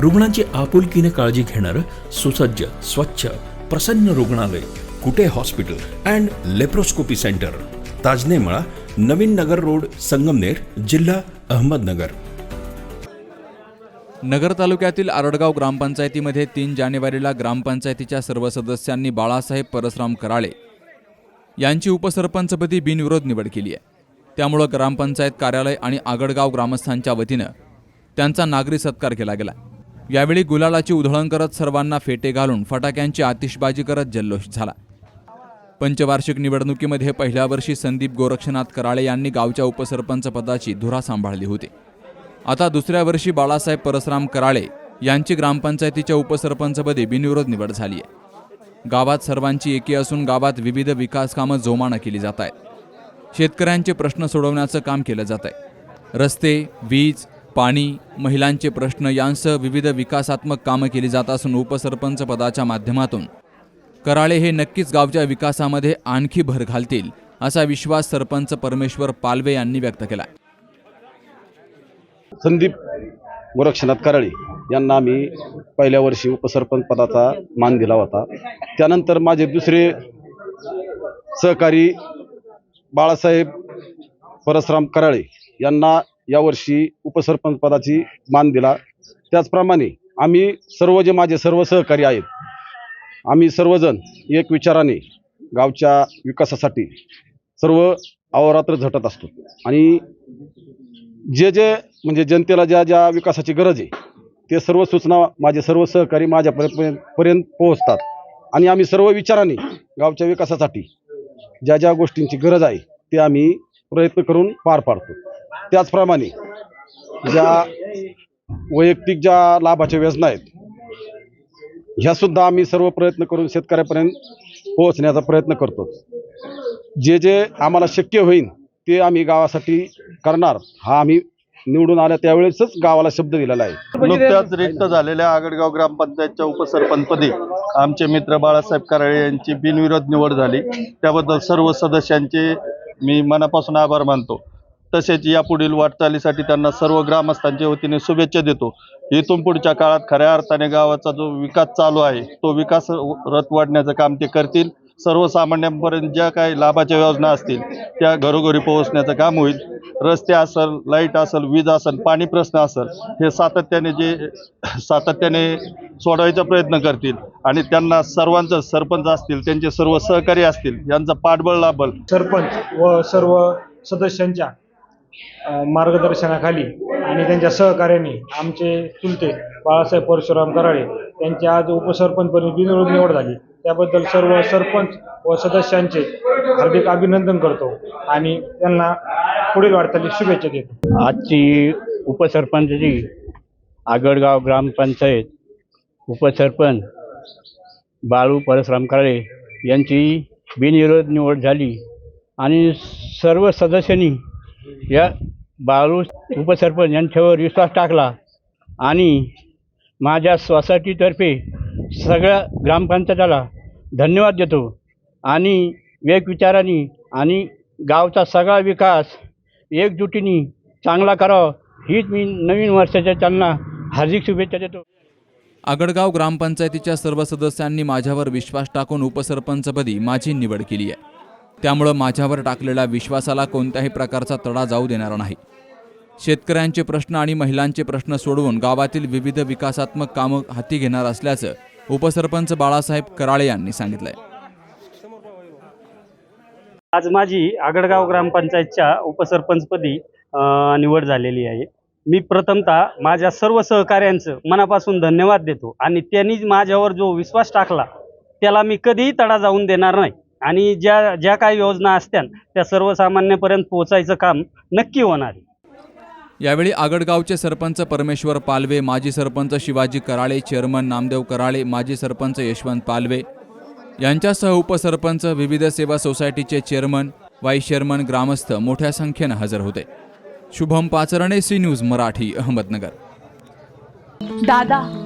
रुग्णांची आपुलकीने काळजी घेणारं सुसज्ज स्वच्छ प्रसन्न रुग्णालय Kute hospital and laparoscopy centre. Tajane Mala Navin Nagar road Sangamner जिल्हा अहमदनगर. नगर तालुक्यातील आरडगाव ग्रामपंचायतीमध्ये तीन जानेवारीला ग्रामपंचायतीच्या सर्व सदस्यांनी बाळासाहेब परसराम कराळे यांची उपसरपंचपदी बिनविरोध निवड केली आहे. त्यामुळं ग्रामपंचायत कार्यालय आणि आगडगाव ग्रामस्थांच्या वतीनं त्यांचा नागरी सत्कार केला गेला. यावेळी गुलालाची उधळण करत सर्वांना फेटे घालून फटाक्यांची आतिषबाजी करत जल्लोष झाला. पंचवार्षिक निवडणुकीमध्ये पहिल्या वर्षी संदीप गोरक्षनाथ कराळे यांनी गावच्या उपसरपंच पदाची धुरा सांभाळली होती. आता दुसऱ्या वर्षी बाळासाहेब परसराम कराळे यांची ग्रामपंचायतीच्या उपसरपंचपदी बिनविरोध निवड झाली आहे. गावात सर्वांची एकी असून गावात विविध विकास कामं जोमानं केली जात आहेत. शेतकऱ्यांचे प्रश्न सोडवण्याचं काम केलं जात आहे. रस्ते वीज पाणी महिलांचे प्रश्न यांसह विविध विकासात्मक कामं केली जात असून उपसरपंच पदाच्या माध्यमातून. कराळे हे नक्कीच गावच्या विकासामध्ये आणखी भर घालतील असा विश्वास सरपंच परमेश्वर पालवे यांनी व्यक्त केला संदीप गोरक्षनाथ कराळे यांना आम्ही पहिल्या वर्षी उपसरपंच पदाचा मान दिला होता. त्यानंतर माझे दुसरे सहकारी बाळासाहेब परसराम कराळे यांना यावर्षी उपसरपंच पदाची मान दिला. त्याचप्रमाणे आम्ही सर्व जे माझे सर्व सहकारी आहेत आम्ही सर्वजण एक विचाराने गावच्या विकासासाठी सर्व अहोरात्र झटत असतो. आणि जे जे म्हणजे जनतेला ज्या ज्या विकासाची गरज आहे ते सर्व सूचना माझे सर्व सहकारी माझ्यापर्यंत पर्यंत पोहोचतात. आणि आम्ही सर्व विचाराने गावच्या विकासासाठी ज्या ज्या गोष्टींची गरज आहे ते आम्ही प्रयत्न करून पार पाडतो. त्याचप्रमाणे ज्या वैयक्तिक ज्या लाभाच्या योजना आहेत ह्या सुद्धा आम्ही सर्व प्रयत्न करून शेतकऱ्यापर्यंत पोहोचण्याचा प्रयत्न करतो. जे जे आम्हाला शक्य होईल ते आम्ही गावासाठी करणार हा आम्ही निवडून आल्या त्यावेळेसच गावाला शब्द दिलेला आहे. नुकत्याच रिक्त झालेल्या आगडगाव ग्रामपंचायतच्या उपसरपंचपदी आमचे मित्र बाळासाहेब कराळे यांची बिनविरोध निवड झाली. त्याबद्दल सर्व सदस्यांचे मी मनापासून आभार मानतो. तसेच यापुढील वाटचालीसाठी त्यांना सर्व ग्रामस्थांच्या वतीने शुभेच्छा देतो. इथून पुढच्या काळात खऱ्या अर्थाने गावाचा जो विकास चालू आहे तो विकास रथ वाढण्याचं काम ते करतील. सर्वसामान्यांपर्यंत ज्या काही लाभाच्या योजना असतील त्या घरोघरी पोहोचण्याचं काम होईल. रस्ते असेल लाइट असेल वीज असेल पाणी प्रश्न असेल हे सातत्याने जे सातत्याने सोडवायचा प्रयत्न करतील. आणि त्यांना सर्वांचं सरपंच असतील त्यांचे सर्व सहकारी असतील यांचा पाठबळ लाभल. सरपंच व सर्व सदस्यांच्या मार्गदर्शनाखाली आणि त्यांच्या सहकार्याने आमचे चुलते बाळासाहेब परशुराम कराळे त्यांची आज उपसरपंचपणे बिनविरोध निवड झाली. त्याबद्दल सर्व सरपंच व सदस्यांचे हार्दिक अभिनंदन करतो आणि त्यांना पुढील वाटचाली शुभेच्छा देतो. आजची उपसरपंचची आगडगाव ग्रामपंचायत उपसरपंच बाळू परशुराम काळे यांची बिनविरोध निवड झाली आणि सर्व सदस्यांनी या बाळू उपसरपंच यांच्यावर विश्वास टाकला आणि माझ्या सोसायटीतर्फे सगळ्या ग्रामपंचायताला धन्यवाद देतो. आणि वेगविचाराने आणि गावचा सगळा विकास एकजुटीने चांगला करावा हीच मी नवीन वर्षाच्या त्यांना हार्दिक शुभेच्छा देतो. आगडगाव ग्रामपंचायतीच्या सर्व सदस्यांनी माझ्यावर विश्वास टाकून उपसरपंचपदी माझी निवड केली आहे. त्यामुळं माझ्यावर टाकलेल्या विश्वासाला कोणत्याही प्रकारचा तडा जाऊ देणार नाही. शेतकऱ्यांचे प्रश्न आणि महिलांचे प्रश्न सोडवून गावातील विविध विकासात्मक कामं हाती घेणार असल्याचं उपसरपंच बाळासाहेब कराळे यांनी सांगितलंय. आज माझी आगडगाव ग्रामपंचायतच्या उपसरपंचपदी निवड झालेली आहे. मी प्रथमतः माझ्या सर्व सहकाऱ्यांचं मनापासून धन्यवाद देतो आणि त्यांनी माझ्यावर जो विश्वास टाकला त्याला मी कधीही तडा जाऊन देणार नाही. आणि ज्या ज्या काही योजना असत्या त्या सर्वसामान्यपर्यंत पोहोचायचं काम नक्की होणार. आहे यावेळी आगडगावचे सरपंच परमेश्वर पालवे माजी सरपंच शिवाजी कराळे चेअरमन नामदेव कराळे माजी सरपंच यशवंत पालवे यांच्यासह उपसरपंच विविध सेवा सोसायटीचे चेअरमन वाईस चेअरमन ग्रामस्थ मोठ्या संख्येनं हजर होते. Shubham Pacharne C News Marathi Ahmednagar. दादा